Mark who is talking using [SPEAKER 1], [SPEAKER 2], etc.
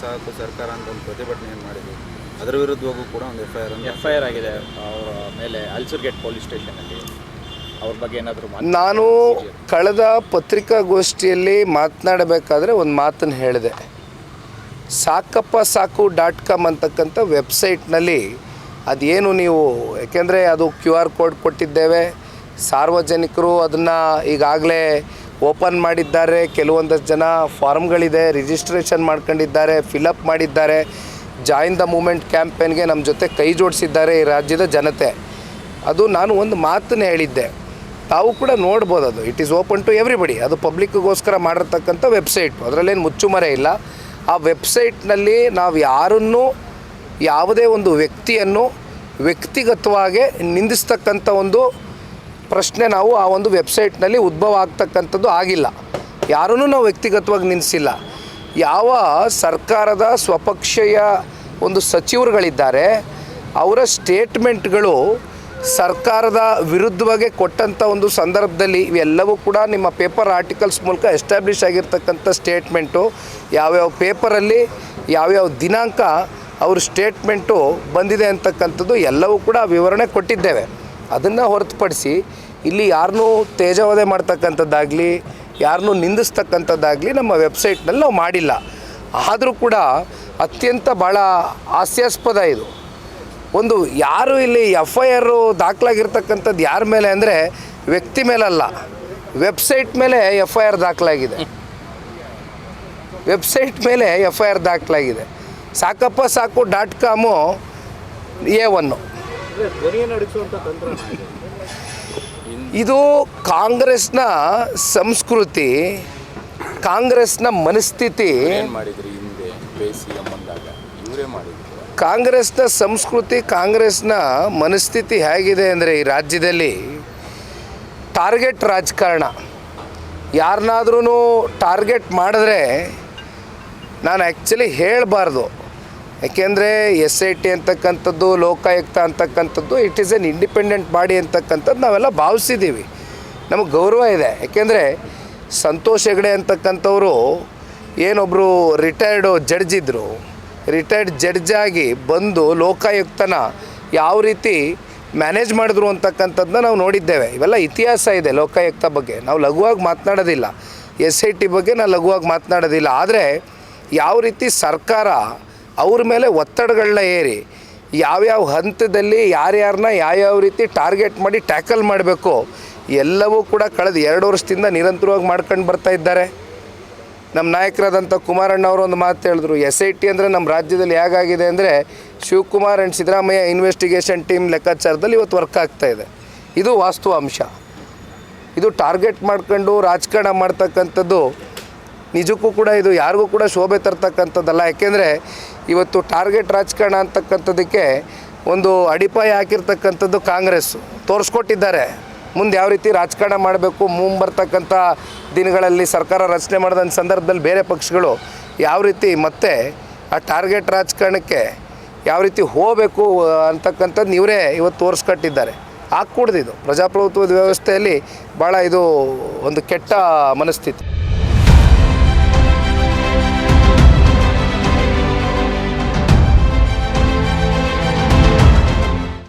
[SPEAKER 1] ಸಾಕು ಸರ್ಕಾರ ಅಂತ ಒಂದು ಪ್ರತಿಭಟನೆ ಮಾಡಿದ್ವಿ ಅದರ ವಿರುದ್ಧವಾಗೂ ಕೂಡ ಒಂದು F I R
[SPEAKER 2] F I R ಆಗಿದೆ. ಅವರ ಮೇಲೆ ಅಲ್ಸುರ್ಗೇಟ್ ಪೊಲೀಸ್ ಸ್ಟೇಷನಲ್ಲಿ ಅವ್ರ ಬಗ್ಗೆ ಏನಾದರೂ
[SPEAKER 3] ನಾನು ಕಳೆದ ಪತ್ರಿಕಾಗೋಷ್ಠಿಯಲ್ಲಿ ಮಾತನಾಡಬೇಕಾದ್ರೆ ಒಂದು ಮಾತನ್ನು ಹೇಳಿದೆ. ಸಾಕಪ್ಪ ಸಾಕು ಡಾಟ್ ಕಾಮ್ ಅಂತಕ್ಕಂಥ ವೆಬ್ಸೈಟ್ನಲ್ಲಿ ಅದೇನು ನೀವು ಯಾಕೆಂದರೆ ಅದು ಕ್ಯೂ ಆರ್ ಕೋಡ್ ಕೊಟ್ಟಿದ್ದೇವೆ. ಸಾರ್ವಜನಿಕರು ಅದನ್ನು ಈಗಾಗಲೇ ಓಪನ್ ಮಾಡಿದ್ದಾರೆ. ಕೆಲವೊಂದಷ್ಟು ಜನ ಫಾರ್ಮ್ಗಳಿದೆ, ರಿಜಿಸ್ಟ್ರೇಷನ್ ಮಾಡ್ಕೊಂಡಿದ್ದಾರೆ ಫಿಲಪ್ ಮಾಡಿದ್ದಾರೆ. ಜಾಯಿನ್ ದ ಮೂಮೆಂಟ್ ಕ್ಯಾಂಪೇನ್ಗೆ ನಮ್ಮ ಜೊತೆ ಕೈ ಜೋಡಿಸಿದ್ದಾರೆ ಈ ರಾಜ್ಯದ ಜನತೆ. ಅದು ನಾನು ಒಂದು ಮಾತನ್ನು ಹೇಳಿದ್ದೆ. ತಾವು ಕೂಡ ನೋಡ್ಬೋದು ಅದು. It is open to everybody ಅದು ಪಬ್ಲಿಕ್ಗೋಸ್ಕರ ಮಾಡಿರ್ತಕ್ಕಂಥ ವೆಬ್ಸೈಟು ಅದರಲ್ಲೇನು ಮುಚ್ಚುಮರೆ ಇಲ್ಲ. ಆ ವೆಬ್ಸೈಟ್ನಲ್ಲಿ ನಾವು ಯಾರನ್ನೂ, ಯಾವುದೇ ಒಂದು ವ್ಯಕ್ತಿಯನ್ನು ವ್ಯಕ್ತಿಗತವಾಗಿ ನಿಂದಿಸ್ತಕ್ಕಂಥ ಒಂದು ಪ್ರಶ್ನೆ ನಾವು ಆ ಒಂದು ವೆಬ್ಸೈಟ್ನಲ್ಲಿ ಉದ್ಭವ ಆಗ್ತಕ್ಕಂಥದ್ದು ಆಗಿಲ್ಲ. ಯಾರನ್ನೂ ನಾವು ವ್ಯಕ್ತಿಗತವಾಗಿ ನಿಲ್ಲಿಸಿಲ್ಲ. ಯಾವ ಸರ್ಕಾರದ ಸ್ವಪಕ್ಷೀಯ ಒಂದು ಸಚಿವರುಗಳಿದ್ದಾರೆ, ಅವರ ಸ್ಟೇಟ್ಮೆಂಟ್ಗಳು ಸರ್ಕಾರದ ವಿರುದ್ಧವಾಗಿ ಕೊಟ್ಟಂಥ ಒಂದು ಸಂದರ್ಭದಲ್ಲಿ ಇವೆಲ್ಲವೂ ಕೂಡ ನಿಮ್ಮ ಪೇಪರ್ ಆರ್ಟಿಕಲ್ಸ್ ಮೂಲಕ ಎಸ್ಟಾಬ್ಲಿಷ್ ಆಗಿರ್ತಕ್ಕಂಥ ಸ್ಟೇಟ್ಮೆಂಟು, ಯಾವ್ಯಾವ ಪೇಪರಲ್ಲಿ ಯಾವ್ಯಾವ ದಿನಾಂಕ ಅವ್ರ ಸ್ಟೇಟ್ಮೆಂಟು ಬಂದಿದೆ ಅಂತಕ್ಕಂಥದ್ದು ಎಲ್ಲವೂ ಕೂಡ ವಿವರಣೆ ಕೊಟ್ಟಿದ್ದೇವೆ. ಅದನ್ನು ಹೊರತುಪಡಿಸಿ ಇಲ್ಲಿ ಯಾರನ್ನೂ ತೇಜವಧೆ ಮಾಡ್ತಕ್ಕಂಥದ್ದಾಗಲಿ ಯಾರನ್ನೂ ನಿಂದಿಸ್ತಕ್ಕಂಥದ್ದಾಗಲಿ ನಮ್ಮ ವೆಬ್ಸೈಟ್ನಲ್ಲಿ ನಾವು ಮಾಡಿಲ್ಲ. ಆದರೂ ಕೂಡ ಅತ್ಯಂತ ಭಾಳ ಹಾಸ್ಯಾಸ್ಪದ ಇದು. ಒಂದು ಯಾರು ಇಲ್ಲಿ ಎಫ್ ಐ ಆರು ದಾಖಲಾಗಿರ್ತಕ್ಕಂಥದ್ದು ಯಾರ ಮೇಲೆ ಅಂದರೆ ವ್ಯಕ್ತಿ ಮೇಲಲ್ಲ, ವೆಬ್ಸೈಟ್ ಮೇಲೆ ಎಫ್ ಐ ಆರ್ ದಾಖಲಾಗಿದೆ. ವೆಬ್ಸೈಟ್ ಮೇಲೆ ಎಫ್ ಐ ಆರ್ ದಾಖಲಾಗಿದೆ. ಸಾಕಪ್ಪ ಸಾಕು ಡಾಟ್ ಕಾಮು ಎ ಒನ್ನು. ಇದು ಕಾಂಗ್ರೆಸ್ನ ಸಂಸ್ಕೃತಿ ಕಾಂಗ್ರೆಸ್ನ ಮನಸ್ಥಿತಿ.
[SPEAKER 1] ಏನು ಮಾಡಿದ್ರಿ ಹಿಂದೆ ಬೇಸಿ ಬಂದಾಗ ಇವರೇ ಮಾಡಿದ್ರು.
[SPEAKER 3] ಕಾಂಗ್ರೆಸ್ನ ಸಂಸ್ಕೃತಿ ಕಾಂಗ್ರೆಸ್ನ ಮನಸ್ಥಿತಿ ಹೇಗಿದೆ ಅಂದರೆ ಈ ರಾಜ್ಯದಲ್ಲಿ ಟಾರ್ಗೆಟ್ ರಾಜಕಾರಣ. ಯಾರನ್ನಾದ್ರೂ ಟಾರ್ಗೆಟ್ ಮಾಡಿದ್ರೆ ನಾನು ಆ್ಯಕ್ಚುಲಿ ಹೇಳಬಾರ್ದು. ಯಾಕೆಂದರೆ ಎಸ್ ಐ ಟಿ ಅಂತಕ್ಕಂಥದ್ದು, ಲೋಕಾಯುಕ್ತ ಅಂತಕ್ಕಂಥದ್ದು it is an independent body ಅಂತಕ್ಕಂಥದ್ದು ನಾವೆಲ್ಲ ಭಾವಿಸಿದ್ದೀವಿ. ನಮಗೆ ಗೌರವ ಇದೆ. ಯಾಕೆಂದರೆ ಸಂತೋಷ್ ಹೆಗಡೆ ಅಂತಕ್ಕಂಥವರು ಏನೊಬ್ಬರು ರಿಟೈರ್ಡು ಜಡ್ಜ್ ಇದ್ದರು ರಿಟೈರ್ಡ್ ಜಡ್ಜ್ ಆಗಿ ಬಂದು ಲೋಕಾಯುಕ್ತನ ಯಾವ ರೀತಿ ಮ್ಯಾನೇಜ್ ಮಾಡಿದ್ರು ಅಂತಕ್ಕಂಥದ್ದನ್ನ ನಾವು ನೋಡಿದ್ದೇವೆ. ಇವೆಲ್ಲ ಇತಿಹಾಸ ಇದೆ ಲೋಕಾಯುಕ್ತ ಬಗ್ಗೆ. ನಾವು ಲಘುವಾಗಿ ಮಾತನಾಡೋದಿಲ್ಲ. ಎಸ್ ಐ ಟಿ ಬಗ್ಗೆ ನಾನು ಲಘುವಾಗಿ ಮಾತನಾಡೋದಿಲ್ಲ. ಆದರೆ ಯಾವ ರೀತಿ ಸರ್ಕಾರ ಅವ್ರ ಮೇಲೆ ಒತ್ತಡಗಳನ್ನ ಏರಿ ಯಾವ್ಯಾವ ಹಂತದಲ್ಲಿ ಯಾರ್ಯಾರನ್ನ ಯಾವ್ಯಾವ ರೀತಿ ಟಾರ್ಗೆಟ್ ಮಾಡಿ ಟ್ಯಾಕಲ್ ಮಾಡಬೇಕು, ಎಲ್ಲವೂ ಕೂಡ ಕಳೆದ ಎರಡು ವರ್ಷದಿಂದ ನಿರಂತರವಾಗಿ ಮಾಡ್ಕೊಂಡು ಬರ್ತಾ ಇದ್ದಾರೆ. ನಮ್ಮ ನಾಯಕರಾದಂಥ ಕುಮಾರಣ್ಣ ಅವರು ಒಂದು ಮಾತು ಹೇಳಿದ್ರು, ಎಸ್ ಐ ಟಿ ಅಂದರೆ ನಮ್ಮ ರಾಜ್ಯದಲ್ಲಿ ಹೇಗಾಗಿದೆ ಅಂದರೆ Shivakumar and Siddaramaiah investigation team ಲೆಕ್ಕಾಚಾರದಲ್ಲಿ ಇವತ್ತು ವರ್ಕ್ ಆಗ್ತಾ ಇದೆ. ಇದು ವಾಸ್ತವ ಅಂಶ ಇದು ಟಾರ್ಗೆಟ್ ಮಾಡ್ಕೊಂಡು ರಾಜಕಾರಣ ಮಾಡ್ತಕ್ಕಂಥದ್ದು ನಿಜಕ್ಕೂ ಕೂಡ ಇದು ಯಾರಿಗೂ ಕೂಡ ಶೋಭೆ ತರ್ತಕ್ಕಂಥದ್ದಲ್ಲ. ಯಾಕೆಂದರೆ ಇವತ್ತು ಟಾರ್ಗೆಟ್ ರಾಜಕಾರಣ ಅಂತಕ್ಕಂಥದ್ದಕ್ಕೆ ಒಂದು ಅಡಿಪಾಯ ಹಾಕಿರ್ತಕ್ಕಂಥದ್ದು ಕಾಂಗ್ರೆಸ್ಸು ತೋರಿಸ್ಕೊಟ್ಟಿದ್ದಾರೆ. ಮುಂದೆ ಯಾವ ರೀತಿ ರಾಜಕಾರಣ ಮಾಡಬೇಕು ಮುಂಬರ್ತಕ್ಕಂಥ ದಿನಗಳಲ್ಲಿ ಸರ್ಕಾರ ರಚನೆ ಮಾಡಿದಂಥ ಸಂದರ್ಭದಲ್ಲಿ ಬೇರೆ ಪಕ್ಷಗಳು ಯಾವ ರೀತಿ ಮತ್ತೆ ಆ ಟಾರ್ಗೆಟ್ ರಾಜಕಾರಣಕ್ಕೆ ಯಾವ ರೀತಿ ಹೋಗಬೇಕು ಅಂತಕ್ಕಂಥದ್ದು ಇವರೇ ಇವತ್ತು ತೋರಿಸ್ಕೊಟ್ಟಿದ್ದಾರೆ. ಆಗ್ಕೂಡ್ದು ಇದು ಪ್ರಜಾಪ್ರಭುತ್ವದ ವ್ಯವಸ್ಥೆಯಲ್ಲಿ ಭಾಳ ಇದು ಒಂದು ಕೆಟ್ಟ ಮನಸ್ಥಿತಿ.